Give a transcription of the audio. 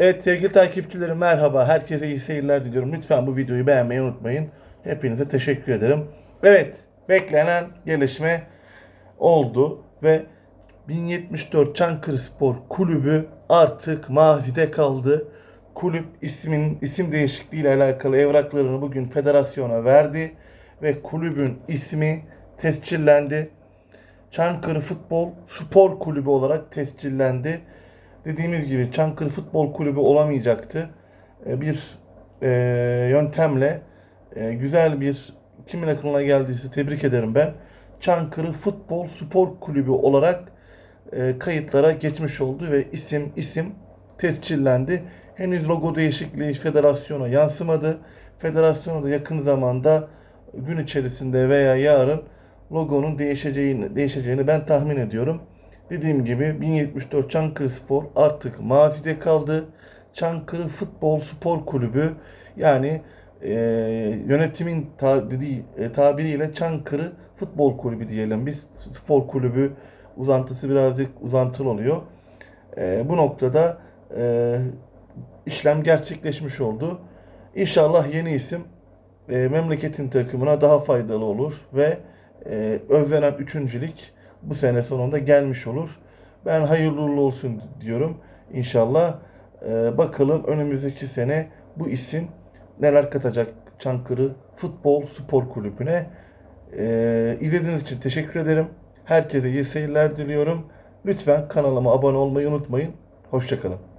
Evet sevgili takipçilerim merhaba. Herkese iyi seyirler diliyorum. Lütfen bu videoyu beğenmeyi unutmayın. Hepinize teşekkür ederim. Evet beklenen gelişme oldu ve 1074 Çankırı Spor Kulübü artık mazide kaldı. Kulüp ismin isim değişikliği ile alakalı evraklarını bugün federasyona verdi ve kulübün ismi tescillendi. Çankırı Futbol Spor Kulübü olarak tescillendi. Dediğimiz gibi Çankırı Futbol Kulübü olamayacaktı. E, Bir e, yöntemle e, güzel bir kimin aklına geldiyse tebrik ederim ben. Çankırı Futbol Spor Kulübü olarak e, kayıtlara geçmiş oldu ve isim isim tescillendi. Henüz logo değişikliği federasyona yansımadı. Federasyona da yakın zamanda gün içerisinde veya yarın logonun değişeceğini değişeceğini ben tahmin ediyorum. Dediğim gibi 1074 Çankırı Spor artık mazide kaldı. Çankırı Futbol Spor Kulübü yani e, yönetimin ta, dediği e, tabiriyle Çankırı Futbol Kulübü diyelim biz. Spor kulübü uzantısı birazcık uzantılı oluyor. E, bu noktada e, işlem gerçekleşmiş oldu. İnşallah yeni isim e, memleketin takımına daha faydalı olur ve e, özlenen üçüncülük bu sene sonunda gelmiş olur. Ben hayırlı olsun diyorum. İnşallah e, bakalım önümüzdeki sene bu isim neler katacak Çankırı Futbol Spor Kulübü'ne. E, izlediğiniz için teşekkür ederim. Herkese iyi seyirler diliyorum. Lütfen kanalıma abone olmayı unutmayın. Hoşçakalın.